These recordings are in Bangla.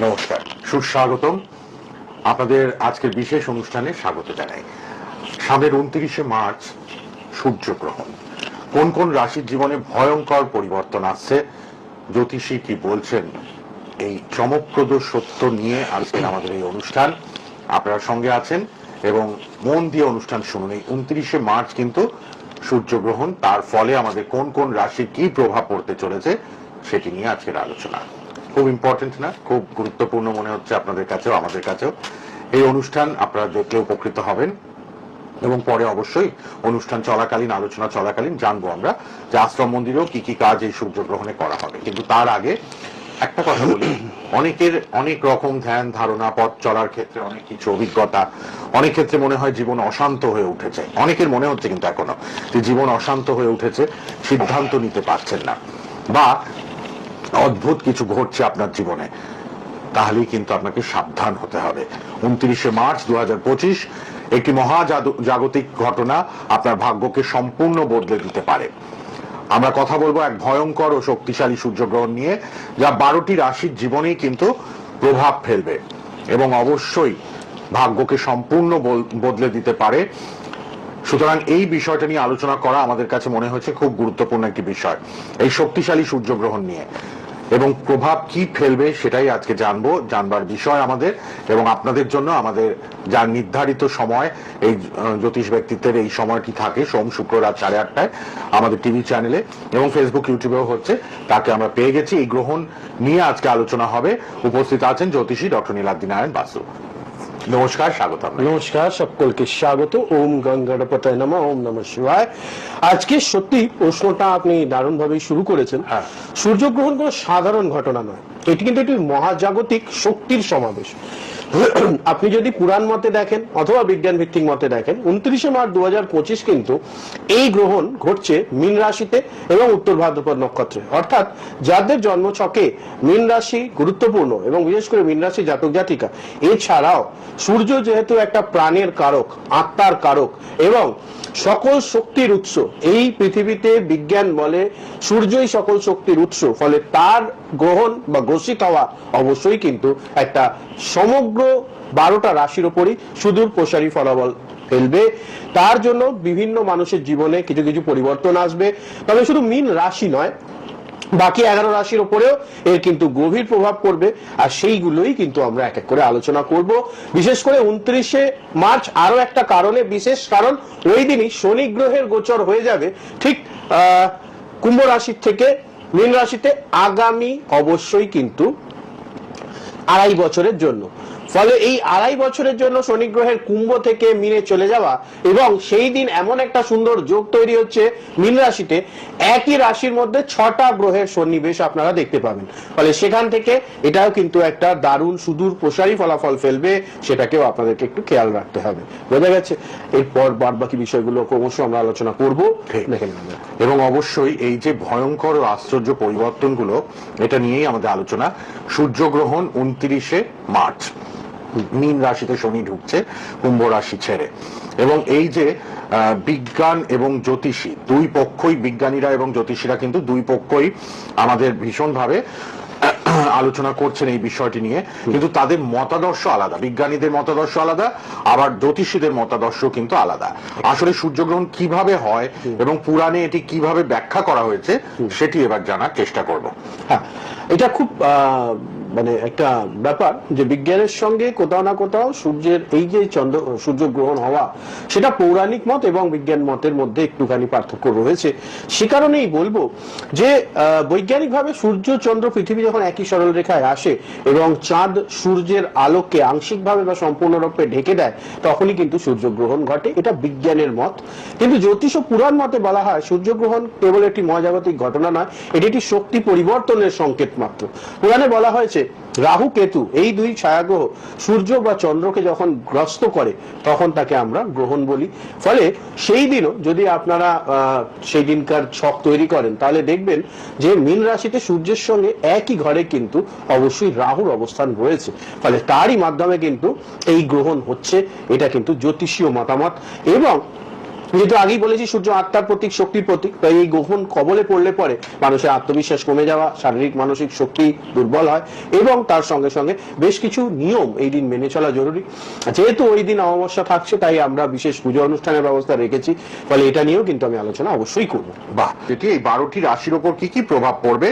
নমস্কার। সুস্বাগতম। আপনাদের আজকের বিশেষ অনুষ্ঠানে স্বাগত জানাই। সামনের উনত্রিশে মার্চ, সূর্যগ্রহণ। কোন কোন রাশির জীবনে ভয়ঙ্কর পরিবর্তন আসছে? জ্যোতিষী কি বলছেন? এই চমকপ্রদ সত্য নিয়ে আজকের আমাদের এই অনুষ্ঠান। আপনারা সঙ্গে আছেন এবং মন দিয়ে অনুষ্ঠান শুনুন। এই উনত্রিশে মার্চ কিন্তু সূর্যগ্রহণ। তার ফলে আমাদের কোন কোন রাশি কি প্রভাব পড়তে চলেছে, সেটি নিয়ে আজকের আলোচনা। খুব ইম্পর্টেন্ট না, খুব গুরুত্বপূর্ণ মনে হচ্ছে আপনাদের কাছেও, আমাদের কাছেও। এই অনুষ্ঠান আপনারা দেখলে উপকৃত হবেন এবং পরে অবশ্যই অনুষ্ঠান চলাকালীন, আলোচনা চলাকালীন জানব আমরা যে আশ্রম মন্দিরেও কি কি কাজ এই সূর্যগ্রহণে করা হবে। কিন্তু তার আগে একটা কথা বলি। অনেকের অনেক রকম ধ্যান ধারণা, পথ চলার ক্ষেত্রে অনেক কিছু অভিজ্ঞতা, অনেক ক্ষেত্রে মনে হয় জীবন অশান্ত হয়ে উঠেছে। অনেকের মনে হচ্ছে কিন্তু এখনও যে জীবন অশান্ত হয়ে উঠেছে, সিদ্ধান্ত নিতে পারছেন না। বা অদ্ভুত কিছু ঘটছে আপনার জীবনে। তাহলেই কিন্তু আপনাকে সাবধান হতে হবে। উনত্রিশে মার্চ দু একটি মহা জাগতিক ঘটনা আপনার ভাগ্যকে সম্পূর্ণ বদলে দিতে পারে। আমরা কথা বলব এক ভয়ঙ্কর ও শক্তিশালী সূর্যগ্রহণ নিয়ে, যা বারোটি রাশির জীবনেই কিন্তু প্রভাব ফেলবে এবং অবশ্যই ভাগ্যকে সম্পূর্ণ বদলে দিতে পারে। সুতরাং এই বিষয়টা নিয়ে আলোচনা করা আমাদের কাছে মনে হয়েছে খুব গুরুত্বপূর্ণ একটি বিষয়। এই শক্তিশালী সূর্যগ্রহণ নিয়ে। এবং প্রভাব কি ফেলবে সেটাই আজকে জানব, জানবার বিষয় আমাদের এবং আপনাদের জন্য আমাদের যার নির্ধারিত সময়, এই জ্যোতিষ ব্যক্তিত্বের এই সময়টি থাকে, সোম, শুক্র, রাত সাড়ে আটটায় আমাদের টিভি চ্যানেলে এবং ফেসবুক, ইউটিউবেও হচ্ছে, তাকে আমরা পেয়ে গেছি। এই গ্রহণ নিয়ে আজকে আলোচনা হবে। উপস্থিত আছেন জ্যোতিষী ডক্টর নীলাদ্দি নারায়ণ বাসু। নমস্কার স্বাগত নমস্কার সকলকে স্বাগত। ওম গঙ্গাড়পতায় নম ওম নম শিবায়। আজকে সত্যি প্রশ্নটা আপনি দারুণ ভাবে শুরু করেছেন। হ্যাঁ। সূর্যগ্রহণ কোনো সাধারণ ঘটনা নয়। এটি কিন্তু একটি মহাজাগতিক শক্তির সমাবেশ। আপনি যদি পুরাণ মতে দেখেন অথবা বিজ্ঞান ভিত্তিক মতে দেখেন, উনত্রিশে মার্চ দু পঁচিশ কিন্তু এই গ্রহণ ঘটছে মীন রাশিতে এবং উত্তর ভাদ্রপদ নক্ষত্রে। অর্থাৎ যাদের জন্মছকে মীন রাশি গুরুত্বপূর্ণ এবং বিশেষ করে মীন রাশি জাতক জাতিকা, এছাড়াও সূর্য যেহেতু একটা প্রাণের কারক, আত্মার কারক এবং সকল শক্তির উৎস, এই পৃথিবীতে বিজ্ঞান বলে সূর্যই সকল শক্তির উৎস, ফলে তার গ্রহণ বা গ্রসিত হওয়া অবশ্যই কিন্তু একটা সমগ্র বারোটা রাশির ওপরই সুদূর প্রসারী ফলাফল ফেলবে। তার জন্য বিভিন্ন মানুষের জীবনে কিছু কিছু পরিবর্তন আসবে। তবে শুধু মীন রাশি নয়, বাকি এগারো রাশির উপরেও এর কিন্তু গভীর প্রভাব পড়বে আর সেইগুলোই কিন্তু আমরা এক এক করে আলোচনা করব। বিশেষ করে উনত্রিশে মার্চ আরও একটা কারণে বিশেষ, কারণ ওই দিনই শনি গ্রহের গোচর হয়ে যাবে ঠিক কুম্ভ রাশির থেকে। মীন রাশিতে আগামী অবশ্যই কিন্তু আড়াই বছরের জন্য। ফলে এই আড়াই বছরের জন্য শনি গ্রহের কুম্ভ থেকে মিনে চলে যাওয়া এবং সেই দিন এমন একটা সুন্দর যোগ তৈরি হচ্ছে মীন রাশিতে। একই রাশির মধ্যে ছটা গ্রহের সন্নিবেশ আপনারা দেখতে পাবেন। ফলে সেখান থেকে এটাও কিন্তু একটা দারুণ সুদূর প্রসারী ফলাফল ফেলবে সেটাকেও আপনাদেরকে একটু খেয়াল রাখতে হবে। বোঝা গেছে? এরপর বাদ বাকি বিষয়গুলো ক্রমশ আমরা আলোচনা করব। দেখে এবং অবশ্যই এই যে ভয়ঙ্কর ও আশ্চর্য পরিবর্তনগুলো এটা নিয়েই আমাদের আলোচনা। সূর্যগ্রহণ উনত্রিশে মার্চ। মীন রাশিতে শনি ঢুকছে কুম্ভ রাশি ছেড়ে। এবং এই যে বিজ্ঞান এবং জ্যোতিষী দুই পক্ষই বিজ্ঞানীরা এবং জ্যোতিষীরা কিন্তু দুই পক্ষই আমাদের ভীষণভাবে আলোচনা করছেন এই বিষয়টি নিয়ে। কিন্তু তাদের মতাদর্শ আলাদা বিজ্ঞানীদের মতাদর্শ আলাদা আবার জ্যোতিষীদের মতাদর্শ কিন্তু আলাদা। আসলে সূর্যগ্রহণ কীভাবে হয় এবং পুরাণে এটি কীভাবে ব্যাখ্যা করা হয়েছে সেটি এবার জানার চেষ্টা করব। হ্যাঁ এটা খুব আহ, মানে একটা ব্যাপার যে বিজ্ঞানের সঙ্গে কোথাও না কোথাও সূর্যের এই যে চন্দ্র, সূর্য গ্রহণ হওয়া, সেটা পৌরাণিক মত এবং বিজ্ঞান মতের মধ্যে একটুখানি পার্থক্য রয়েছে। সে কারণেই বলব যে বৈজ্ঞানিকভাবে সূর্য, চন্দ্র, পৃথিবী যখন একই সরল রেখায় আসে এবং চাঁদ সূর্যের আলোককে আংশিকভাবে বা সম্পূর্ণরূপে ঢেকে দেয়, তখনই কিন্তু সূর্যগ্রহণ ঘটে। এটা বিজ্ঞানের মত। কিন্তু জ্যোতিষ ও পুরাণ মতে বলা হয় সূর্যগ্রহণ কেবল একটি মহাজাগতিক ঘটনা নয়, এটি একটি শক্তি পরিবর্তনের সংকেত মাত্র। পুরাণে বলা হয়েছে রাহু কেতু, এই দুই ছায়াগ্রহ সূর্য বা চন্দ্রকে যখন গ্রস্ত করে, তখন তাকে আমরা গ্রহণ বলি। ফলে সেই দিনও যদি আপনারা সেই দিনকার ছক তৈরি করেন, তাহলে দেখবেন যে মীন রাশিতে সূর্যের সঙ্গে একই ঘরে কিন্তু অবশ্যই রাহুর অবস্থান রয়েছে। ফলে তারই মাধ্যমে কিন্তু এই গ্রহণ হচ্ছে, এটা কিন্তু জ্যোতিষীয় মতামত। এবং যেহেতু আগেই বলেছি সূর্য আত্মার প্রতীক শক্তির প্রতীক। তাই এই গ্রহণ কবলে পড়লে পরে মানুষের আত্মবিশ্বাস কমে যাওয়া শারীরিক মানসিক শক্তি দুর্বল হয় এবং তার সঙ্গে সঙ্গে বেশ কিছু নিয়ম এই দিন মেনে চলা জরুরি। যেহেতু ওই দিন অমাবস্যা থাকছে তাই আমরা বিশেষ পুজো অনুষ্ঠানের ব্যবস্থা রেখেছি। ফলে এটা নিয়েও কিন্তু আমি আলোচনা অবশ্যই করব। বাহ যেটি এই বারোটি রাশির ওপর কি কি প্রভাব পড়বে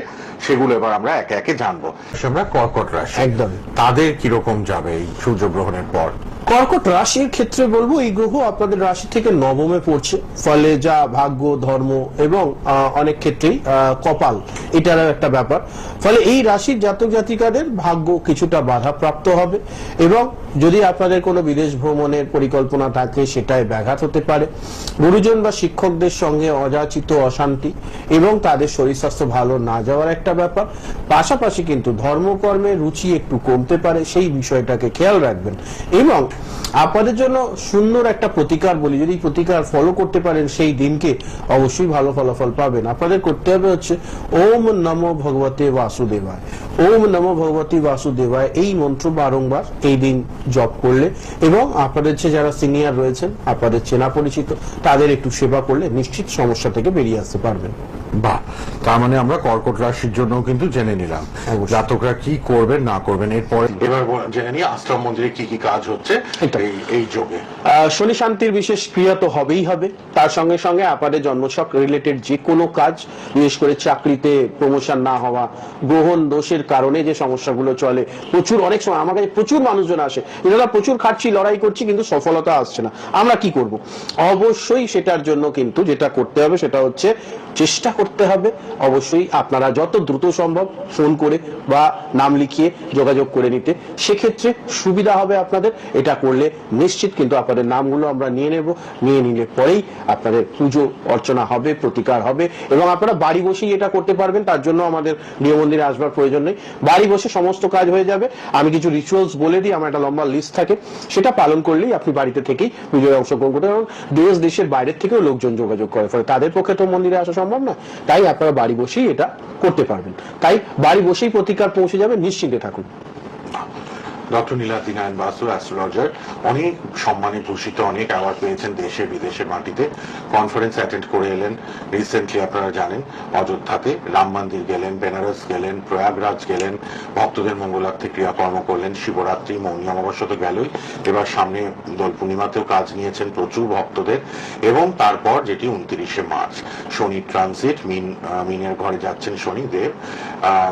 সেগুলো এবার আমরা একে একে জানব। আমরা কর্কট রাশি। একদম। তাদের কীরকম যাবে এই সূর্য গ্রহণের পর? কর্কট রাশির ক্ষেত্রে বলব, এই গ্রহ আপনাদের রাশি থেকে নবমে পড়ছে। ফলে যা ভাগ্য, ধর্ম এবং অনেক ক্ষেত্রেই কপাল এটারও একটা ব্যাপার। ফলে এই রাশির জাতক জাতিকাদের ভাগ্য কিছুটা বাধাপ্রাপ্ত হবে এবং যদি আপনাদের কোনো বিদেশ ভ্রমণের পরিকল্পনা থাকে, সেটায় ব্যাঘাত হতে পারে। গুরুজন বা শিক্ষকদের সঙ্গে অযাচিত অশান্তি এবং তাদের শরীর স্বাস্থ্য ভালো না যাওয়ার একটা ব্যাপার। পাশাপাশি কিন্তু ধর্মকর্মে রুচি একটু কমতে পারে, সেই বিষয়টাকে খেয়াল রাখবেন। এবং আপনাদের জন্য সুন্দর একটা প্রতিকার বলি, যদি প্রতিকার ফলো করতে পারেন, সেই দিনকে অবশ্যই ভালো ফলাফল পাবেন। আপনাদের করতে হবে হচ্ছে, ওম নমো ভগবতে বাসুদেবায়। ওম নমো ভগবতী বাসুদেবায়, এই মন্ত্র বারংবার এই দিন জপ করলে। এবং আপনাদের যে যারা সিনিয়র রয়েছেন, আপনাদের চেনা পরিচিত, তাদের একটু সেবা করলে নিশ্চিত সমস্যা থেকে বেরিয়ে আসতে পারবেন। বাহ তার মানে আমরা কর্কট রাশির জন্য কিন্তু জেনে নিলাম। জাতকরা কি করবেন না করবেন এরপরে এবার জেনে নিই আশ্রম মন্দিরে কি কি কাজ হচ্ছে এই এই যোগে। শনি শান্তির বিশেষ ক্রিয়া তো হবেই হবে। তার সঙ্গে সঙ্গে আপনাদের জন্মছক রিলেটেড যে কোনো কাজ বিশেষ করে চাকরিতে প্রমোশন না হওয়া গ্রহণ দোষের কারণে যে সমস্যাগুলো চলে প্রচুর অনেক সময় আমার কাছে প্রচুর মানুষজন আসে। এনারা প্রচুর খাটছি লড়াই করছি কিন্তু সফলতা আসছে না। আমরা কি করব? অবশ্যই সেটার জন্য কিন্তু যেটা করতে হবে সেটা হচ্ছে চেষ্টা করতে হবে, অবশ্যই আপনারা যত দ্রুত সম্ভব ফোন করে বা নাম লিখিয়ে যোগাযোগ করে নিতে। সেক্ষেত্রে সুবিধা হবে আপনাদের, এটা করলে নিশ্চিত কিন্তু আপনাদের নামগুলো আমরা নিয়ে নেব, নিয়ে নিলে পরেই আপনাদের পুজো অর্চনা হবে, প্রতিকার হবে এবং আপনারা বাড়ি বসেই এটা করতে পারবেন, তার জন্য আমাদের গৃহ মন্দিরে আসবার প্রয়োজন নেই। বাড়ি বসে সমস্ত কাজ হয়ে যাবে। আমি কিছু রিচুয়ালস বলে দিই, আমার একটা লম্বা লিস্ট থাকে। সেটা পালন করলেই আপনি বাড়িতে থেকেই পুজোয় অংশগ্রহণ করতে এবং দেশ, দেশের বাইরের থেকেও লোকজন যোগাযোগ করে, ফলে তাদের পক্ষে তো মন্দিরে আসা সম্ভব না তাই আপনারা বাড়ি বসেই এটা করতে পারবেন। তাই বাড়ি বসেই প্রতিকার পৌঁছে যাবে, নিশ্চিন্তে থাকুন। Doctor Niladri Narayan Basu astrologer. অনেক সম্মানে ভূষিত অনেক অ্যাওয়ার্ড পেয়েছেন দেশে, বিদেশের মাটিতে। কনফারেন্স অ্যাটেন্ড করে এলেন। রিসেন্টলি আপনারা জানেন, অযোধ্যাতে রাম মন্দির গেলেন, বেনারস গেলেন, প্রয়াগরাজ গেলেন, ভক্তদের মঙ্গলার্থে ক্রিয়াকর্ম করলেন, শিবরাত্রি, মৌনী অমাবস্যা তো গেলই। এবার সামনে দোল পূর্ণিমাতেও কাজ নিয়েছেন প্রচুর ভক্তদের। এবং তারপর যেটি উনত্রিশে মার্চ, শনি ট্রানজিট, মিন মিনের ঘরে যাচ্ছেন শনিদেব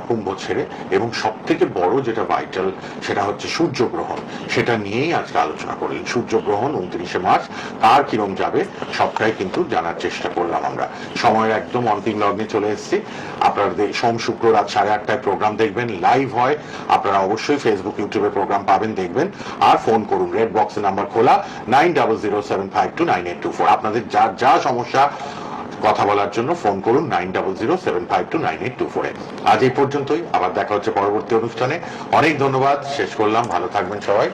কুম্ভ ছেড়ে। এবং সব থেকে বড় যেটা ভাইটাল সেটা হচ্ছে সূর্যগ্রহণ। সেটা নিয়েই আজকে আলোচনা করলেন সূর্যগ্রহণ উনত্রিশে মার্চ, তার কিরম যাবে সবটাই কিন্তু জানার চেষ্টা করলাম আমরা। সময়ের একদম অন্তিম লগ্নে চলে এসেছি। আপনাদের সোম, শুক্র, রাত সাড়ে আটটায় প্রোগ্রাম দেখবেন লাইভ হয়। আপনারা অবশ্যই ফেসবুক ইউটিউবে প্রোগ্রাম পাবেন, দেখবেন। আর ফোন করুন রেড বক্সের নাম্বার খোলা nine double zero seven five two nine eight two four আপনাদের যা যা সমস্যা কথা বলার জন্য ফোন করুন nine double zero seven five two nine eight two আজ এই পর্যন্তই। আবার দেখা হচ্ছে পরবর্তী অনুষ্ঠানে। অনেক ধন্যবাদ। শেষ করলাম। ভালো থাকবেন সবাই।